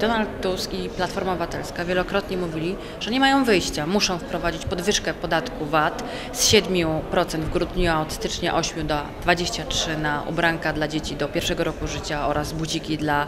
Donald Tusk i Platforma Obywatelska wielokrotnie mówili, że nie mają wyjścia. Muszą wprowadzić podwyżkę podatku VAT z 7% w grudniu, a od stycznia 8 do 23 na ubranka dla dzieci do pierwszego roku życia oraz buciki dla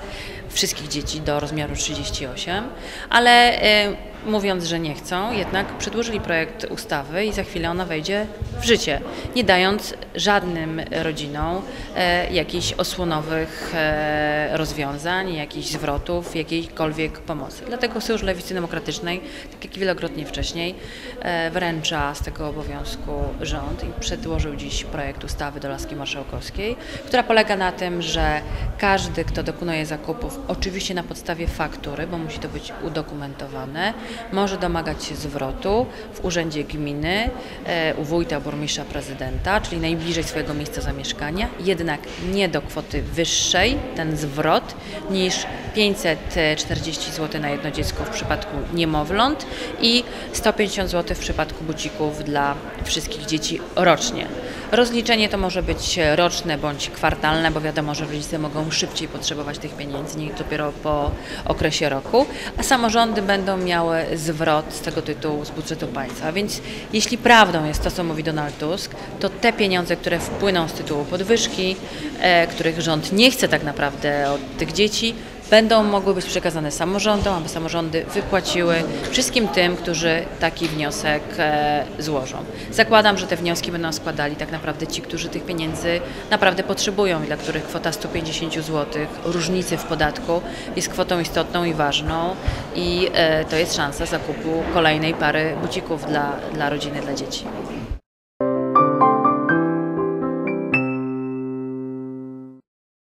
wszystkich dzieci do rozmiaru 38. Ale e, mówiąc, że nie chcą, jednak przedłożyli projekt ustawy i za chwilę ona wejdzie w życie, nie dając żadnym rodzinom e, jakichś osłonowych e, rozwiązań, jakichś zwrotów, jakiejkolwiek pomocy. Dlatego Sojusz Lewicy Demokratycznej, tak jak wielokrotnie wcześniej, e, wręcza z tego obowiązku rząd i przedłożył dziś projekt ustawy do laski marszałkowskiej, która polega na tym, że każdy, kto dokonuje zakupów, oczywiście na podstawie faktury, bo musi to być udokumentowane, może domagać się zwrotu w urzędzie gminy, e, u wójta, burmistrza, prezydenta, czyli najbliżej swojego miejsca zamieszkania, jednak nie do kwoty wyższej, ten zwrot, niż 540 zł na jedno dziecko w przypadku niemowląt i 150 zł w przypadku bucików dla wszystkich dzieci rocznie. Rozliczenie to może być roczne bądź kwartalne, bo wiadomo, że rodzice mogą szybciej potrzebować tych pieniędzy niż dopiero po okresie roku, a samorządy będą miały zwrot z tego tytułu z budżetu państwa. Więc jeśli prawdą jest to, co mówi Donald Tusk, to te pieniądze, które wpłyną z tytułu podwyżki, e, których rząd nie chce tak naprawdę od tych dzieci, będą mogły być przekazane samorządom, aby samorządy wypłaciły wszystkim tym, którzy taki wniosek e, złożą. Zakładam, że te wnioski będą składali tak naprawdę ci, którzy tych pieniędzy naprawdę potrzebują i dla których kwota 150 zł różnicy w podatku jest kwotą istotną i ważną i e, to jest szansa zakupu kolejnej pary bucików dla, dla rodziny, dla dzieci.